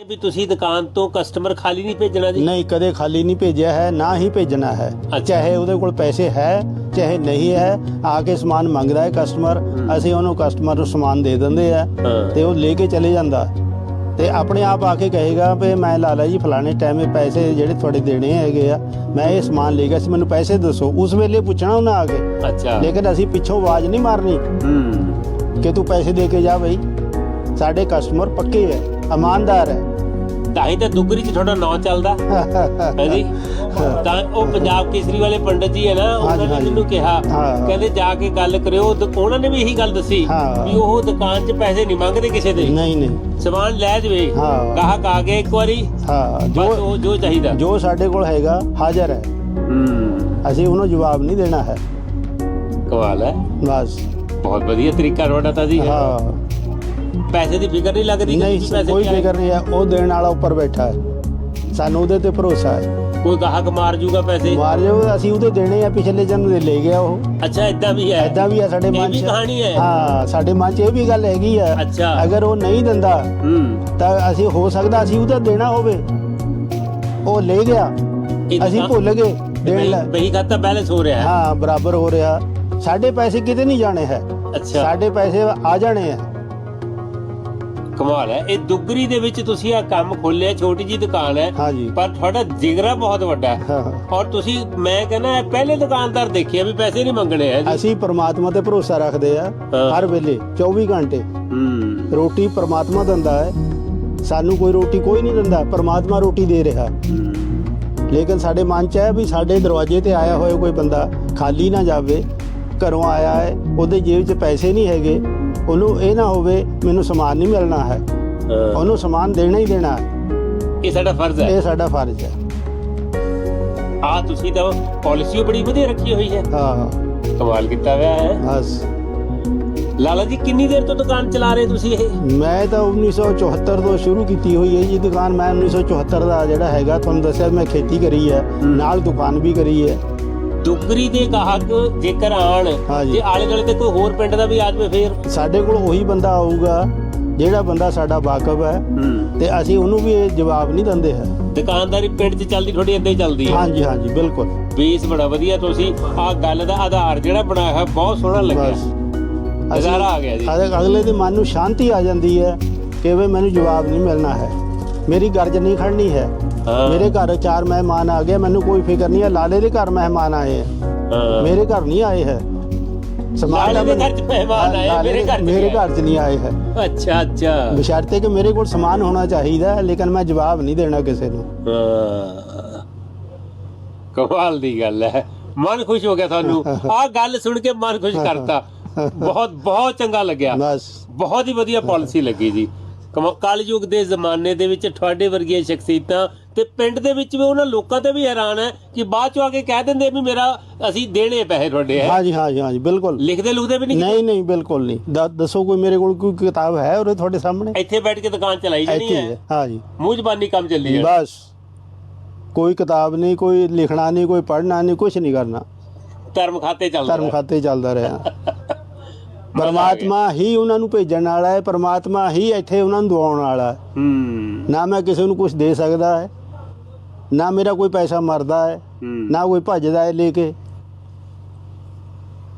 ਵੀ ਤੁਸੀਂ ਦੁਕਾਨ ਤੋਂ ਕਸਟਮਰ ਖਾਲੀ ਨਹੀਂ ਭੇਜਣਾ ਜੀ? ਨਹੀਂ ਕਦੇ ਖਾਲੀ ਨਹੀਂ ਭੇਜਿਆ ਹੈ ਨਾ ਹੀ ਭੇਜਣਾ ਹੈ। ਚਾਹੇ ਉਹਦੇ ਕੋਲ ਪੈਸੇ ਹੈ ਚਾਹੇ ਨਹੀਂ ਹੈ ਆ ਕੇ ਸਮਾਨ ਮੰਗਦਾ ਹੈ ਕਸਟਮਰ ਅਸੀਂ ਉਹਨੂੰ ਕਸਟਮਰ ਨੂੰ ਸਮਾਨ ਦੇ ਦਿੰਦੇ ਆ। ਤੇ ਉਹ ਲੈ ਕੇ ਚਲੇ ਜਾਂਦਾ। ਤੇ ਆਪਣੇ ਆਪ ਆ ਕੇ ਕਹੇਗਾ ਵੀ ਮੈਂ ਲਾਲਾ ਜੀ ਫਲਾਣੇ ਟਾਈਮ ਪੈਸੇ ਜਿਹੜੇ ਤੁਹਾਡੇ ਦੇਣੇ ਹੈਗੇ ਆ ਮੈਂ ਇਹ ਸਮਾਨ ਲੈ ਗਿਆ ਸੀ ਮੈਨੂੰ ਪੈਸੇ ਦੱਸੋ। ਉਸ ਵੇਲੇ ਪੁੱਛਣਾ ਉਹਨਾਂ ਆ ਕੇ। ਅੱਛਾ। ਲੇਕਿਨ ਅਸੀਂ ਪਿੱਛੋਂ ਆਵਾਜ਼ ਨਹੀਂ ਮਾਰਨੀ। ਕਿ ਤੂੰ ਪੈਸੇ ਦੇ ਕੇ ਜਾ ਬਈ। ਸਾਡੇ ਕਸਟਮਰ ਪੱਕੇ ਹੈ ਇਮਾਨਦਾਰ ਹੈ। ਤਾਂ ਹੀ ਤਾਂ ਦੁਗਰੀ ਚ ਤੁਹਾਡਾ ਨਾਂ ਚੱਲਦਾ। ਹੈ ਜੀ? ਤਾਂ ਉਹ ਪੰਜਾਬ ਕੇਸਰੀ ਵਾਲੇ ਪੰਡਤ ਜੀ ਹੈ ਨਾ ਉਹਨਾਂ ਨੇ। ਮੈਨੂੰ ਕਿਹਾ। ਕਹਿੰਦੇ ਜਾ ਕੇ ਗੱਲ ਕਰਿਓ। ਉਹਨਾਂ ਨੇ ਵੀ ਇਹੀ ਗੱਲ ਦੱਸੀ। ਵੀ ਉਹ ਦੁਕਾਨ 'ਚ ਪੈਸੇ ਨਹੀਂ ਮੰਗਦੇ ਕਿਸੇ ਦੇ। ਨਹੀਂ ਨਹੀਂ। ਸਮਾਨ ਲੈ ਜਵੇ। ਗਾਹਕ ਆ ਗਿਆ ਇੱਕ ਵਾਰੀ। ਹਾਂ। ਜੋ ਜੋ ਚਾਹੀਦਾ। ਜੋ ਸਾਡੇ ਕੋਲ ਹੈਗਾ ਹਾਜ਼ਰ ਹੈ। ਹੂੰ। ਅਸੀਂ ਉਹਨੂੰ ਜਵਾਬ ਨਹੀਂ ਦੇਣਾ ਹੈ। ਕਮਾਲ ਹੈ। ਬਸ। ਬਹੁਤ ਵਧੀਆ ਤਰੀਕਾ ਤੁਹਾਡਾ ਤਾਂ ਜੀ। ਹਾਂ। ਪੈਸੇ ਦੀ ਫਿਕਰ ਨਹੀਂ ਲੱਗਦੀ ਨਹੀਂ ਪੈਸੇ ਕੋਈ। ਫਿਕਰ ਨਹੀਂ ਹੈ। ਉਹ ਦੇਣ ਵਾਲਾ ਉੱਪਰ ਬੈਠਾ ਹੈ। ਸਾਨੂੰ ਉਹਦੇ ਤੇ ਭਰੋਸਾ ਹੈ। ਕੋਈ ਗਾਹਕ ਮਾਰ ਜੂਗਾ ਪੈਸੇ? ਮਾਰ ਜੋ ਅਸੀਂ ਉਹਦੇ ਦੇਣੇ ਆ ਪਿਛਲੇ ਜਨਮ ਦੇ ਲੈ ਗਿਆ ਉਹ। ਅੱਛਾ ਇਦਾਂ ਵੀ ਹੈ? ਐਦਾਂ ਵੀ ਆ ਸਾਡੇ ਇਹ ਮਨ ਵੀ 'ਚ। ਕਹਾਣੀ ਹੈ? ਹਾਂ ਸਾਡੇ ਮਨ 'ਚ ਇਹ ਵੀ ਗੱਲ ਹੈਗੀ ਆ ਅੱਛਾ। ਅਗਰ ਉਹ ਨਹੀਂ ਦਿੰਦਾ ਹੂੰ। ਤਾਂ ਅਸੀਂ ਹੋ ਸਕਦਾ ਅਸੀਂ ਉਹਦਾ ਦੇਣਾ ਹੋਵੇ। ਉਹ ਲੈ ਗਿਆ। ਇਹ ਅਸੀਂ ਭੁੱਲ ਗਏ ਦੇਣ ਲੈ। ਬਹੀ ਖਾਤਾ ਬੈਲੈਂਸ ਹੋ ਰਿਹਾ ਹੈ। ਹਾਂ ਬਰਾਬਰ ਹੋ ਰਿਹਾ। ਸਾਡੇ ਪੈਸੇ ਕਿਤੇ ਨਹੀਂ ਜਾਣੇ ਹੈ। ਅੱਛਾ। ਸਾਡੇ ਪੈਸੇ ਆ ਜਾਣੇ ਆ ਕਮਾਲ ਹੈ। ਇਹ ਦੁੱਗਰੀ ਦੇ ਵਿੱਚ ਤੁਸੀਂ ਆ ਕੰਮ ਖੋਲਿਆ ਛੋਟੀ ਜੀ ਦੁਕਾਨ ਹੈ। ਹਾਂਜੀ। ਪਰ ਤੁਹਾਡਾ ਜਿਗਰਾ ਬਹੁਤ ਵੱਡਾ ਹੈ। ਔਰ ਤੁਸੀਂ ਮੈਂ ਕਹਿੰਦਾ ਪਹਿਲੇ ਦੁਕਾਨਦਾਰ ਦੇਖਿਆ ਵੀ ਪੈਸੇ ਨਹੀਂ ਮੰਗਣੇ ਜੀ ਅਸੀਂ ਪ੍ਰਮਾਤਮਾ ਤੇ ਭਰੋਸਾ ਰੱਖਦੇ ਆ। ਹਰ ਵੇਲੇ 24 ਘੰਟੇ। ਹੂੰ। ਰੋਟੀ ਪ੍ਰਮਾਤਮਾ ਦਿੰਦਾ ਹੈ। ਸਾਨੂੰ ਕੋਈ ਰੋਟੀ ਕੋਈ ਨਹੀਂ ਦਿੰਦਾ। ਪ੍ਰਮਾਤਮਾ ਰੋਟੀ ਦੇ ਰਿਹਾ। ਲੇਕਿਨ ਸਾਡੇ ਮਨ 'ਚ ਹੈ ਵੀ ਸਾਡੇ ਦਰਵਾਜ਼ੇ ਤੇ ਆਇਆ ਹੋਇਆ ਕੋਈ ਬੰਦਾ ਖਾਲੀ ਨਾ ਜਾਵੇ ਘਰੋਂ ਆਇਆ ਹੈ ਉਹਦੇ ਜੇਬ 'ਚ ਪੈਸੇ ਨਹੀਂ ਹੈਗੇ। ਉਹਨੂੰ ਇਹ ਨਾ ਹੋਵੇ ਮੈਨੂੰ ਸਮਾਨ ਨਹੀਂ ਮਿਲਣਾ ਹੈ। ਉਹਨੂੰ ਸਮਾਨ ਦੇਣਾ ਹੀ ਦੇਣਾ ਹੈ। ਇਹ ਸਾਡਾ ਫਰਜ਼ ਹੈ। ਇਹ ਸਾਡਾ ਫਰਜ਼ ਹੈ। ਆ ਤੁਸੀਂ ਤਾਂ ਪਾਲਿਸੀ ਬੜੀ ਵਧੀਆ ਰੱਖੀ ਹੋਈ ਹੈ। ਹਾਂ। ਕਮਾਲ ਕੀਤਾ ਹੋਇਆ ਹੈ। ਬਸ। ਲਾਲਾ ਜੀ ਕਿੰਨੀ ਦੇਰ ਤੋਂ ਦੁਕਾਨ ਚਲਾ ਰਹੇ ਤੁਸੀਂ ਇਹ? ਮੈਂ ਤਾਂ 1974 ਤੋਂ ਸ਼ੁਰੂ ਕੀਤੀ ਹੋਈ ਹੈ ਜੀ ਦੁਕਾਨ। ਮੈਂ 1974 ਦਾ ਜਿਹੜਾ ਹੈਗਾ ਤੁਹਾਨੂੰ ਦੱਸਿਆ ਮੈਂ ਖੇਤੀ ਕਰੀ ਹੈ। ਨਾਲ ਦੁਕਾਨ ਵੀ ਕਰੀ ਹੈ। ਦੁੱਗਰੀ ਦੇ ਗਾਹਕ ਜੇਕਰ ਆਣ ਹਾਂਜੀ। ਤੇ ਆਲੇ ਦੁਆਲੇ ਤੇ ਕੋਈ ਹੋਰ ਪਿੰਡ ਦਾ ਵੀ ਆ ਜਾਵੇ ਫੇਰ? ਸਾਡੇ ਕੋਲ ਉਹੀ ਬੰਦਾ ਆਊਗਾ ਜਿਹੜਾ ਬੰਦਾ ਸਾਡਾ ਵਾਕਫ ਹੈ ਤੇ ਅਸੀਂ ਉਹਨੂੰ ਵੀ ਇਹ ਜਵਾਬ ਨਹੀਂ ਦਿੰਦੇ ਹੈ। ਦੁਕਾਨਦਾਰੀ ਪਿੰਡ 'ਚ ਚੱਲਦੀ ਥੋੜੀ ਏਦਾਂ ਹੀ ਚੱਲਦੀ ਹੈ। ਹਾਂਜੀ ਹਾਂਜੀ ਬਿਲਕੁਲ। ਬੇਸ ਬੜਾ ਵਧੀਆ ਤੁਸੀਂ ਆ ਗੱਲ ਦਾ ਆਧਾਰ ਜਿਹੜਾ ਬਣਾਇਆ ਹੋਇਆ ਬਹੁਤ ਸੋਹਣਾ ਲੱਗਿਆ। ਬਸ। ਨਜ਼ਾਰਾ ਆ ਗਿਆ ਜੀ। ਅਗਲੇ- ਅਗਲੇ ਦੇ ਮਨ ਨੂੰ ਸ਼ਾਂਤੀ ਆ ਜਾਂਦੀ ਹੈ ਕਿ ਵੀ ਮੈਨੂੰ ਜਵਾਬ ਨਹੀਂ ਮਿਲਣਾ ਹੈ। ਮੇਰੀ ਗਰਜ ਨਹੀਂ ਖੜਨੀ ਹਾਂ। ਮੇਰੇ ਘਰ ਚਾਰ ਮਹਿਮਾਨ ਆ ਗਏ ਮੈਨੂੰ ਕੋਈ ਫਿਕਰ ਨਹੀਂ ਹੈ। ਲਾਲੇ ਦੇ ਘਰ ਮਹਿਮਾਨ ਆਏ ਹੈ। ਮੇਰੇ ਘਰ ਨਹੀਂ ਆਏ ਹੈ। ਸਮਾਨ ਲਾਲੇ ਦੇ ਤਾਂ ਘਰ 'ਚ ਮਹਿਮਾਨ ਆਏ, ਲਾਲੇ ਮੇਰੇ ਘਰ 'ਚ ਮੇਰੇ ਨਹੀਂ ਘਰ 'ਚ ਨਹੀਂ ਆਏ ਹੈ। ਅੱਛਾ ਅੱਛਾ। ਬਸ਼ਰਤੇ ਕਿ ਮੇਰੇ ਕੋਲ ਸਮਾਨ ਹੋਣਾ ਚਾਹੀਦਾ ਹੈ ਲੇਕਿਨ ਮੈਂ ਜਵਾਬ ਨਹੀਂ ਦੇਣਾ ਕਿਸੇ ਨੂੰ। ਕਮਾਲ ਦੀ ਗੱਲ ਹੈ। ਮਨ ਖੁਸ਼ ਹੋ ਗਿਆ ਤੁਹਾਨੂੰ। ਆ ਗੱਲ ਸੁਣ ਕੇ ਮਨ ਖੁਸ਼ ਕਰਤਾ। ਬਹੁਤ ਬਹੁਤ ਚੰਗਾ ਲੱਗਿਆ। ਬਸ। ਬਹੁਤ ਹੀ ਵਧੀਆ ਪਾਲਿਸੀ ਲੱਗੀ ਜੀ। ਕਲਯੁਗ ਦੇ ਜ਼ਮਾਨੇ ਦੇ ਵਿੱਚ ਤੁਹਾਡੇ ਵਰਗੀਆਂ ਸ਼ਖਸੀਅਤਾਂ ਤੇ ਪਿੰਡ ਦੇ ਵਿੱਚ ਵੀ ਉਹਨਾਂ ਲੋਕਾਂ ਤੇ ਵੀ ਹੈਰਾਨ ਹੈ ਕਿ ਬਾਅਦ ਚੋਂ ਆ ਕੇ ਕਹਿ ਦਿੰਦੇ ਵੀ ਮੇਰਾ ਅਸੀਂ ਦੇਣੇ ਪੈਸੇ ਤੁਹਾਡੇ ਹੈ? ਹਾਂਜੀ ਹਾਂਜੀ ਹਾਂਜੀ ਬਿਲਕੁਲ। ਲਿਖਦੇ ਲੁਖਦੇ ਵੀ ਨਹੀਂ ਨਹੀਂ ਨਹੀਂ ਬਿਲਕੁਲ ਨਹੀਂ। ਦੱਸੋ ਕੋਈ ਮੇਰੇ ਕੋਲ ਕੋਈ ਕਿਤਾਬ ਹੈ ਉਹਦੇ ਤੁਹਾਡੇ ਸਾਹਮਣੇ? ਇੱਥੇ ਬੈਠ ਕੇ ਦੁਕਾਨ ਚਲਾਈ ਜਾਣੀ ਹੀ ਹੈ। ਹੈ ਹਾਂਜੀ। ਮੂੰਹ ਜ਼ਬਾਨੀ ਕੰਮ ਚੱਲੀ ਜਾਣਾ। ਬਸ। ਕੋਈ ਕਿਤਾਬ ਨਹੀਂ ਕੋਈ ਲਿਖਣਾ ਨਹੀਂ ਕੋਈ ਪੜ੍ਹਨਾ ਨਹੀਂ ਕੁਝ ਨਹੀਂ ਕਰਨਾ। ਧਰਮ ਖਾਤੇ ਚੱਲਦਾ ਧਰਮ ਹੈ। ਖਾਤੇ ਚੱਲਦਾ ਰਿਹਾ। ਪਰਮਾਤਮਾ ਹੀ ਉਹਨਾਂ ਨੂੰ ਭੇਜਣ ਵਾਲਾ ਹੈ ਪਰਮਾਤਮਾ ਹੀ ਇੱਥੇ ਉਹਨਾਂ ਨੂੰ ਦਵਾਉਣ ਵਾਲਾ ਹੈ। ਹੂੰ। ਨਾ ਮੈਂ ਕਿਸੇ ਨੂੰ ਕੁਝ ਦੇ ਸਕਦਾ ਹੈ ਨਾ ਮੇਰਾ ਕੋਈ ਪੈਸਾ ਮਰਦਾ ਹੈ ਨਾ ਕੋਈ ਭੱਜਦਾ ਹੈ ਲੈ ਕੇ।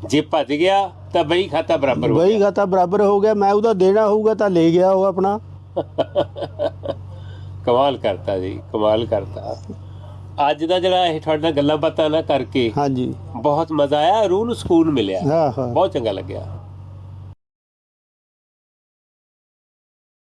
ਜੇ ਭੱਜ ਗਿਆ ਤਾਂ ਬਈ ਖਾਤਾ ਬਰਾਬਰ ਹੋ ਵਹੀ ਖਾਤਾ ਬਰਾਬਰ ਹੋ ਗਿਆ ਮੈਂ ਉਹਦਾ ਦੇਣਾ ਹੋਊਗਾ ਤਾਂ ਲੈ ਗਿਆ ਉਹ ਆਪਣਾ। ਕਮਾਲ ਕਰਤਾ ਜੀ ਕਮਾਲ ਕਰਤਾ। ਅੱਜ ਦਾ ਜਿਹੜਾ ਇਹ ਤੁਹਾਡੇ ਨਾਲ ਗੱਲਾਂ ਬਾਤਾਂ ਨਾ ਕਰਕੇ ਹਾਂਜੀ। ਬਹੁਤ ਮਜ਼ਾ ਆਇਆ ਰੂਹ ਨੂੰ ਸਕੂਨ ਮਿਲਿਆ। ਹਾਂ ਹਾਂ। ਬਹੁਤ ਚੰਗਾ ਲੱਗਿਆ।